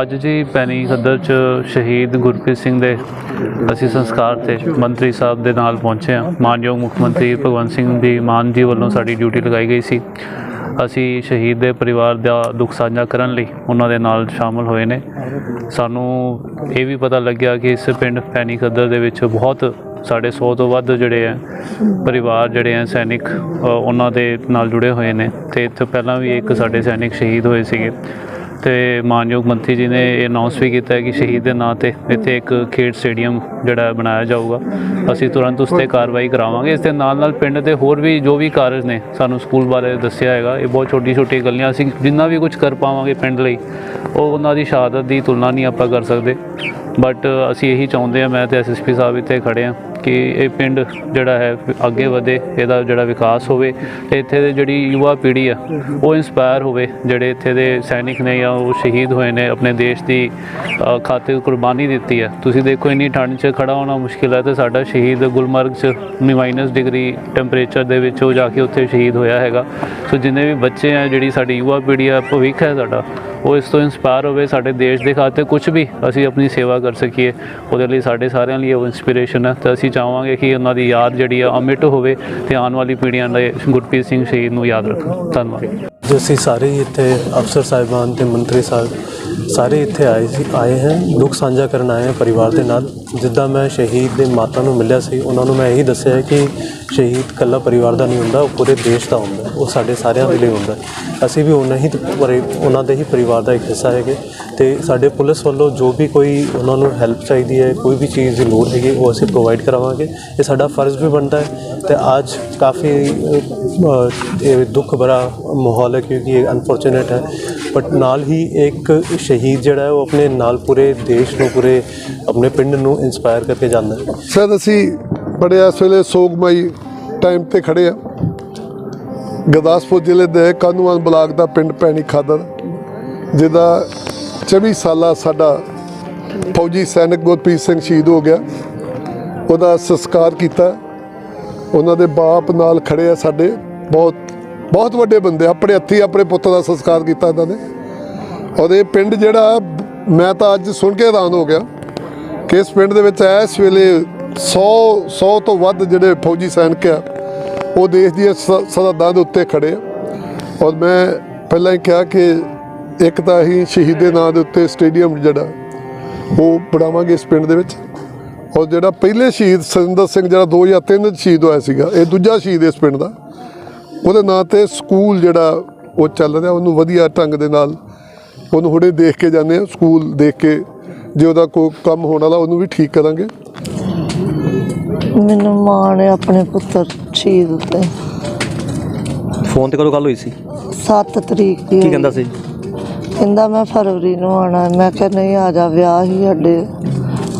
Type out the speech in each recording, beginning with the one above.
ਅੱਜ ਜੀ ਪੈਣੀ ਖੱਦਰ ਚ ਸ਼ਹੀਦ ਗੁਰਪ੍ਰੀਤ ਸਿੰਘ ਦੇ ਅਸੀਂ ਸੰਸਕਾਰ ਤੇ ਮੰਤਰੀ ਸਾਹਿਬ ਦੇ ਨਾਲ ਪਹੁੰਚੇ ਹਾਂ। ਮਾਨਯੋਗ ਮੁੱਖ ਮੰਤਰੀ ਭਗਵੰਤ ਸਿੰਘ ਦੀ ਮਾਨ ਜੀ ਵੱਲੋਂ ਸਾਡੀ ਡਿਊਟੀ ਲਗਾਈ ਗਈ ਸੀ। ਅਸੀਂ ਸ਼ਹੀਦ ਦੇ ਪਰਿਵਾਰ ਦਾ ਦੁੱਖ ਸਾਂਝਾ ਕਰਨ ਲਈ ਉਹਨਾਂ ਦੇ ਨਾਲ ਸ਼ਾਮਲ ਹੋਏ ਨੇ। ਸਾਨੂੰ ਇਹ ਵੀ ਪਤਾ ਲੱਗਿਆ ਕਿ ਇਸ ਪਿੰਡ ਪੈਣੀ ਖੱਦਰ ਦੇ ਵਿੱਚ ਬਹੁਤ ਸਾਡੇ 100 ਤੋਂ ਵੱਧ ਜਿਹੜੇ ਆ ਪਰਿਵਾਰ ਜਿਹੜੇ ਆ ਸੈਨਿਕ ਉਹਨਾਂ ਦੇ ਨਾਲ ਜੁੜੇ ਹੋਏ ਨੇ ਤੇ ਇੱਥੇ ਪਹਿਲਾਂ ਵੀ ਇੱਕ ਸਾਡੇ ਸੈਨਿਕ ਸ਼ਹੀਦ ਹੋਏ ਸੀਗੇ। ਤੇ ਮਾਨਯੋਗ ਮੰਤਰੀ ਜੀ ਨੇ ਇਹ ਅਨਾਉਂਸ ਵੀ ਕੀਤਾ ਹੈ ਕਿ ਸ਼ਹੀਦ ਦੇ ਨਾਂ ਤੇ ਇੱਥੇ ਇੱਕ ਖੇਡ ਸਟੇਡੀਅਮ ਜਿਹੜਾ ਬਣਾਇਆ ਜਾਊਗਾ। ਅਸੀਂ ਤੁਰੰਤ ਉਸ ਤੇ ਕਾਰਵਾਈ ਕਰਾਵਾਂਗੇ। ਇਸ ਦੇ ਨਾਲ ਨਾਲ ਪਿੰਡ ਦੇ ਹੋਰ ਵੀ ਜੋ ਵੀ ਕਾਰਜ ਨੇ, ਸਾਨੂੰ ਸਕੂਲ ਬਾਰੇ ਦੱਸਿਆ ਹੈਗਾ। ਇਹ ਬਹੁਤ ਛੋਟੀ ਛੋਟੀ ਗੱਲਾਂ ਅਸੀਂ ਜਿੰਨਾ ਵੀ ਕੁਝ ਕਰ ਪਾਵਾਂਗੇ ਪਿੰਡ ਲਈ, ਉਹ ਉਹਨਾਂ ਦੀ ਸ਼ਹਾਦਤ ਦੀ ਤੁਲਨਾ ਨਹੀਂ ਆਪਾਂ ਕਰ ਸਕਦੇ। ਬਟ ਅਸੀਂ ਇਹੀ ਚਾਹੁੰਦੇ ਆ ਮੈਂ ਤੇ ਐਸਐਸਪੀ ਸਾਹਿਬ ਇੱਥੇ ਖੜੇ ਆ ਕਿ ਇਹ ਪਿੰਡ ਜਿਹੜਾ ਹੈ ਅੱਗੇ ਵਧੇ ਇਹਦਾ ਜਿਹੜਾ ਵਿਕਾਸ ਹੋਵੇ ਤੇ ਇੱਥੇ ਦੇ ਜਿਹੜੀ ਯੁਵਾ ਪੀੜ੍ਹੀ ਆ ਉਹ ਇਨਸਪਾਇਰ ਹੋਵੇ ਜਿਹੜੇ ਇੱਥੇ ਦੇ ਸੈਨਿਕ ਨੇ ਜਾਂ ਉਹ ਸ਼ਹੀਦ ਹੋਏ ਨੇ ਆਪਣੇ ਦੇਸ਼ ਦੀ ਅ, ਖਾਤਰ ਕੁਰਬਾਨੀ ਦਿੱਤੀ ਹੈ ਤੁਸੀਂ ਦੇਖੋ ਇੰਨੀ ਠੰਡ 'ਚ ਖੜਾ ਹੋਣਾ ਮੁਸ਼ਕਿਲ ਹੈ ਤੇ ਸਾਡਾ ਸ਼ਹੀਦ ਗੁਲਮਰਗ 'ਚ ਮਾਈਨਸ ਡਿਗਰੀ ਟੈਂਪਰੇਚਰ ਦੇ ਵਿੱਚ ਉਹ ਜਾ ਕੇ ਉੱਥੇ ਸ਼ਹੀਦ ਹੋਇਆ ਹੈਗਾ। ਸੋ ਜਿੰਨੇ ਵੀ ਬੱਚੇ ਆ ਜਿਹੜੀ ਸਾਡੀ ਯੁਵਾ ਪੀੜ੍ਹੀ ਆ ਭਵਿੱਖ ਹੈ ਸਾਡਾ ਉਹ ਇਸ ਤੋਂ ਇਨਸਪਾਇਰ ਹੋਵੇ ਸਾਡੇ ਦੇਸ਼ ਦੇ ਖਾਤੇ ਕੁਝ ਵੀ ਅਸੀਂ ਆਪਣੀ ਸੇਵਾ ਕਰ ਸਕੀਏ, ਉਹਦੇ ਲਈ ਸਾਡੇ ਸਾਰਿਆਂ ਲਈ ਉਹ ਇਨਸਪੀਰੇਸ਼ਨ ਹੈ। ਤੇ ਅਸੀਂ ਚਾਹਾਂਗੇ ਕਿ ਉਹਨਾਂ ਦੀ ਯਾਦ ਜਿਹੜੀ ਆ, ਅਮਿਟ ਹੋਵੇ ਤੇ ਆਉਣ ਵਾਲੀ ਪੀੜ੍ਹੀਆਂ ਲਈ ਗੁਰਪ੍ਰੀਤ ਸਿੰਘ ਸ਼ਹੀਦ ਨੂੰ ਯਾਦ ਰੱਖਣ। ਧੰਨਵਾਦ। ਜੋ ਅਸੀਂ ਸਾਰੇ ਹੀ ਇੱਥੇ ਅਫਸਰ ਸਾਹਿਬਾਨ ਤੇ ਮੰਤਰੀ ਸਾਹਿਬ ਸਾਰੇ ਇੱਥੇ ਆਏ ਸੀ, ਆਏ ਹਨ ਦੁੱਖ ਸਾਂਝਾ ਕਰਨ ਆਏ ਹਾਂ ਪਰਿਵਾਰ ਦੇ ਨਾਲ। ਜਿੱਦਾਂ ਮੈਂ ਸ਼ਹੀਦ ਦੇ ਮਾਤਾ ਨੂੰ ਮਿਲਿਆ ਸੀ, ਉਹਨਾਂ ਨੂੰ ਮੈਂ ਇਹੀ ਦੱਸਿਆ ਕਿ ਸ਼ਹੀਦ ਕੱਲਾ ਪਰਿਵਾਰ ਦਾ ਨਹੀਂ ਹੁੰਦਾ, ਉਹ ਪੂਰੇ ਦੇਸ਼ ਦਾ ਹੁੰਦਾ ਉਹ ਸਾਡੇ ਸਾਰਿਆਂ ਦੇ ਲਈ ਹੁੰਦਾ ਅਸੀਂ ਵੀ ਉਹਨਾਂ ਹੀ ਪਰਿ- ਉਹਨਾਂ ਦੇ ਹੀ ਪਰਿਵਾਰ ਦਾ ਇੱਕ ਹਿੱਸਾ ਹੈਗੇ। ਤੇ ਸਾਡੇ ਪੁਲਿਸ ਵੱਲੋਂ ਜੋ ਵੀ ਕੋਈ ਉਹਨਾਂ ਨੂੰ ਹੈਲਪ ਚਾਹੀਦੀ ਹੈ, ਕੋਈ ਵੀ ਚੀਜ਼ ਦੀ ਲੋੜ ਹੈਗੀ, ਉਹ ਅਸੀਂ ਪ੍ਰੋਵਾਈਡ ਕਰਾਵਾਂਗੇ। ਇਹ ਸਾਡਾ ਫਰਜ਼ ਵੀ ਬਣਦਾ ਹੈ ਤੇ ਅੱਜ ਕਾਫੀ ਇਹ ਦੁੱਖ ਭਰਾ ਮਾਹੌਲ ਹੈ ਕਿਉਂਕਿ ਇਹ ਅਨਫੋਰਚੂਨੇਟ ਹੈ। ਬਟ ਨਾਲ ਹੀ ਇੱਕ ਸ਼ਹੀਦ ਜਿਹੜਾ ਉਹ ਆਪਣੇ ਨਾਲ ਪੂਰੇ ਦੇਸ਼ ਨੂੰ, ਪੂਰੇ ਆਪਣੇ ਪਿੰਡ ਨੂੰ ਇਨਸਪਾਇਰ ਕਰਕੇ ਜਾਂਦਾ ਹੈ। ਸਰ, ਅਸੀਂ ਬੜੇ ਇਸ ਵੇਲੇ ਸੋਗਮਈ ਟਾਈਮ ਤੇ ਖੜੇ ਆ ਗੁਰਦਾਸਪੁਰ ਜ਼ਿਲ੍ਹੇ ਦੇ ਕਾਨੂੰਨ ਬਲਾਕ ਦਾ ਪਿੰਡ ਪੈਣੀ ਖਾਦਰ, ਜਿਹਦਾ 24 ਸਾਲਾ ਸਾਡਾ ਫੌਜੀ ਸੈਨਿਕ ਗੁਰਪ੍ਰੀਤ ਸਿੰਘ ਸ਼ਹੀਦ ਹੋ ਗਿਆ। ਉਹਦਾ ਸੰਸਕਾਰ ਕੀਤਾ। ਉਹਨਾਂ ਦੇ ਬਾਪ ਨਾਲ ਖੜੇ ਆ ਸਾਡੇ। ਬਹੁਤ ਬਹੁਤ ਵੱਡੇ ਬੰਦੇ, ਆਪਣੇ ਹੱਥੀ ਆਪਣੇ ਪੁੱਤ ਦਾ ਸੰਸਕਾਰ ਕੀਤਾ ਇਹਨਾਂ ਨੇ। ਔਰ ਇਹ ਪਿੰਡ ਜਿਹੜਾ, ਮੈਂ ਤਾਂ ਅੱਜ ਸੁਣ ਕੇ ਹੈਰਾਨ ਹੋ ਗਿਆ ਕਿ ਇਸ ਪਿੰਡ ਦੇ ਵਿੱਚ ਇਸ ਵੇਲੇ 100 100 ਤੋਂ ਵੱਧ ਜਿਹੜੇ ਫੌਜੀ ਸੈਨਿਕ ਆ, ਉਹ ਦੇਸ਼ ਦੀਆਂ ਸ- ਸਰਹੱਦਾਂ ਦੇ ਉੱਤੇ ਖੜੇ ਆ। ਔਰ ਮੈਂ ਪਹਿਲਾਂ ਹੀ ਕਿਹਾ ਕਿ ਇੱਕ ਤਾਂ ਅਸੀਂ ਸ਼ਹੀਦ ਦੇ ਨਾਂ ਦੇ ਉੱਤੇ ਸਟੇਡੀਅਮ ਜਿਹੜਾ, ਉਹ ਬਣਾਵਾਂਗੇ ਇਸ ਪਿੰਡ ਦੇ ਵਿੱਚ। ਔਰ ਜਿਹੜਾ ਪਹਿਲੇ ਸ਼ਹੀਦ ਸਰਿੰਦਰ ਸਿੰਘ, ਜਿਹੜਾ 2003 ਚ ਸ਼ਹੀਦ ਹੋਇਆ ਸੀਗਾ, ਇਹ ਦੂਜਾ ਸ਼ਹੀਦ ਇਸ ਪਿੰਡ ਦਾ। ਉਹਦੇ ਨਾਂ ਤੇ ਸਕੂਲ ਜਿਹੜਾ ਉਹ ਚੱਲ ਰਿਹਾ, ਉਹਨੂੰ ਵਧੀਆ ਢੰਗ ਦੇ ਨਾਲ ਉਹਨੂੰ ਹੁਣੇ ਦੇਖ ਕੇ ਜਾਂਦੇ ਆ ਸਕੂਲ ਦੇਖ ਕੇ ਜੇ ਉਹਦਾ ਕੋਈ ਕੰਮ ਹੋਣ ਵਾਲਾ ਉਹਨੂੰ ਵੀ ਠੀਕ ਕਰਾਂਗੇ। ਮੈਨੂੰ ਮਾਣ ਹੈ ਆਪਣੇ ਪੁੱਤਰ ਸ਼ਹੀਦ ਉੱਤੇ ਫੋਨ ਤੇ ਕਦੋਂ ਗੱਲ ਹੋਈ ਸੀ? 7 ਤਰੀਕ ਦੀ ਕੀ। ਕਹਿੰਦਾ ਸੀ? ਕਹਿੰਦਾ ਮੈਂ ਫਰਵਰੀ ਨੂੰ ਆਣਾ ਮੈਂ ਕਿਹਾ ਨਹੀਂ ਆ ਜਾ ਵਿਆਹ ਹੀ ਸਾਡੇ।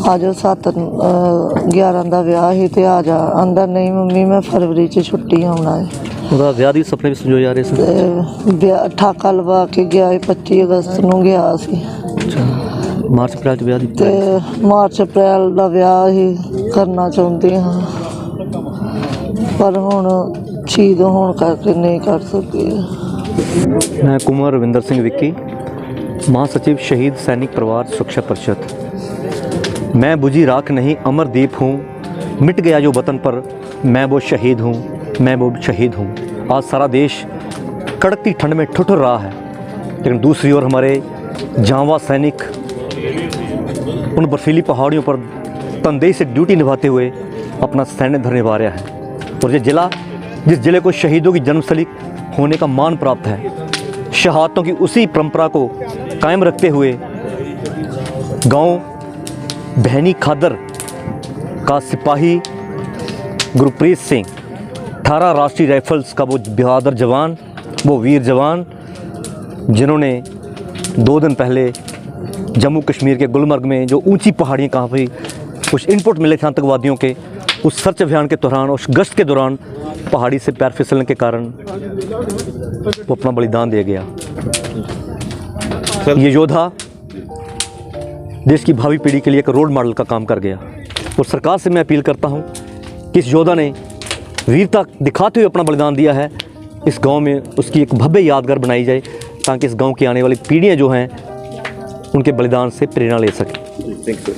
ਆ ਜਾ 7 11 ਦਾ ਵਿਆਹ ਹੀ ਤੇ ਆ ਜਾ। ਆਂਦਾ ਨਹੀਂ ਮੰਮੀ ਮੈਂ ਫਰਵਰੀ ਚ ਛੁੱਟੀ ਆਉਣਾ ਹੈ। ਉਹਦਾ ਵਿਆਹ ਦੀ ਸੁਪਨੇ ਵੀ ਸੰਜੋਏ ਜਾ ਰਹੇ ਸੀ ਤੇ ਵਿਆਹ ਠਾਕਾ ਲਵਾ ਕੇ ਗਿਆ ਸੀ 25 ਅਗਸਤ ਨੂੰ ਗਿਆ ਸੀ ਅੱਛਾ ਮਾਰਚ ਅਪ੍ਰੈਲ ਚ ਵਿਆਹ ਦੀ ਤੇ ਮਾਰਚ ਅਪ੍ਰੈਲ ਦਾ ਵਿਆਹ ਹੀ ਕਰਨਾ ਚਾਹੁੰਦੇ ਹਾਂ ਪਰ ਹੁਣ ਸ਼ਹੀਦ ਹੋਣ ਕਰਕੇ ਨਹੀਂ ਕਰ ਸਕੇ मैं कुमार रविंदर सिंह विक्की महासचिव शहीद सैनिक परिवार सुरक्षा परिषद मैं बुझी राख नहीं अमरदीप हूँ मिट गया जो वतन पर मैं वो शहीद हूँ मैं वो शहीद हूँ। आज सारा देश कड़कती ठंड में ठुठुर रहा है। लेकिन दूसरी ओर हमारे जांवा सैनिक उन बर्फीली पहाड़ियों पर तनदेही से ड्यूटी निभाते हुए अपना सैन्य धर निभा रहा है। और ये जिला, जिस ज़िले को शहीदों की जन्मस्थली होने का मान प्राप्त है, शहादतों की उसी परंपरा को कायम रखते हुए गाँव बहनी खादर का सिपाही गुरप्रीत सिंह अठारह राष्ट्रीय राइफल्स का वो बहादुर जवान वो वीर जवान जिन्होंने दो दिन पहले जम्मू कश्मीर के गुलमर्ग में जो ऊँची पहाड़ियाँ कहाँ पर कुछ इनपुट मिले थे आतंकवादियों के उस सर्च अभियान के दौरान उस गश्त के दौरान पहाड़ी से पैर फिसलने के कारण वो अपना बलिदान दे गया। ये योद्धा देश की भावी पीढ़ी के लिए एक रोल मॉडल का काम कर गया। और सरकार से मैं अपील करता हूँ कि इस योद्धा ने वीरता दिखाते हुए अपना बलिदान दिया है। इस गाँव में उसकी एक भव्य यादगार बनाई जाए, ताकि इस गाँव की आने वाली पीढ़ियाँ जो हैं, उनके बलिदान से प्रेरणा ले सकें।